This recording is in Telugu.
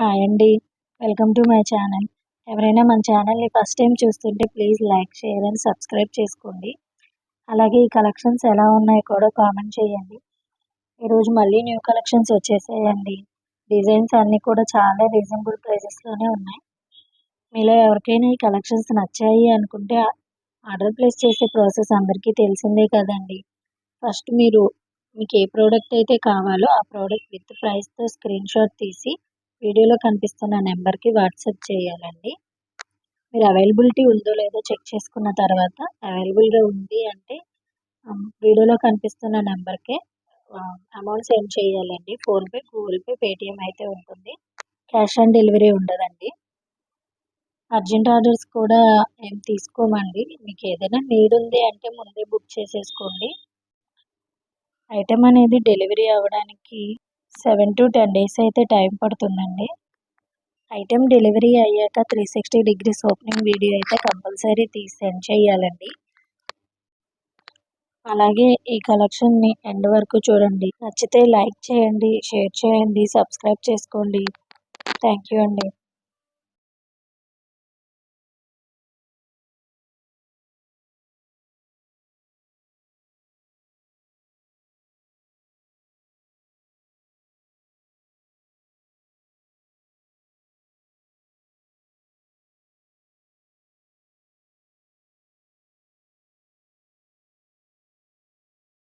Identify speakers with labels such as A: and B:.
A: హాయ్ అండి. వెల్కమ్ టు మై ఛానల్ ఎవరైనా మన ఛానల్ని ఫస్ట్ టైం చూస్తుంటే please like share and subscribe చేసుకోండి. అలాగే ఈ కలెక్షన్స్ ఎలా ఉన్నాయో కూడా కామెంట్ చేయండి. ఈరోజు మళ్ళీ న్యూ కలెక్షన్స్ వచ్చేసాయండి. డిజైన్స్ అన్నీ కూడా చాలా రీజనబుల్ ప్రైజెస్లోనే ఉన్నాయి. మీలో ఎవరికైనా ఈ కలెక్షన్స్ నచ్చాయి అనుకుంటే ఆర్డర్ ప్లేస్ చేసే ప్రాసెస్ అందరికీ తెలిసిందే కదండి. ఫస్ట్ మీరు మీకు ఏ ప్రోడక్ట్ అయితే కావాలో ఆ ప్రోడక్ట్ విత్ ప్రైస్తో స్క్రీన్ షాట్ తీసి వీడియోలో కనిపిస్తున్న నెంబర్కి వాట్సాప్ చేయాలండి. మీరు అవైలబిలిటీ ఉందో లేదో చెక్ చేసుకున్న తర్వాత అవైలబుల్గా ఉంది అంటే వీడియోలో కనిపిస్తున్న నెంబర్కే అమౌంట్ సెండ్ చేయాలండి. ఫోన్పే గూగుల్ పే పేటిఎం అయితే ఉంటుంది. క్యాష్ ఆన్ డెలివరీ ఉండదండి. అర్జెంట్ ఆర్డర్స్ కూడా ఏం తీసుకోమండి. మీకు ఏదైనా నీడ్ ఉంది అంటే ముందే బుక్ చేసేసుకోండి. ఐటెం అనేది డెలివరీ అవ్వడానికి సెవెన్ టు టెన్ డేస్ అయితే టైం పడుతుందండి. ఐటెం డెలివరీ అయ్యాక three sixty degrees opening video అయితే కంపల్సరీ తీసి సెండ్ చేయాలండి. అలాగే ఈ కలెక్షన్ని ఎండ్ వరకు చూడండి. నచ్చితే లైక్ చేయండి షేర్ చేయండి సబ్స్క్రైబ్ చేసుకోండి. థ్యాంక్ యూ అండి.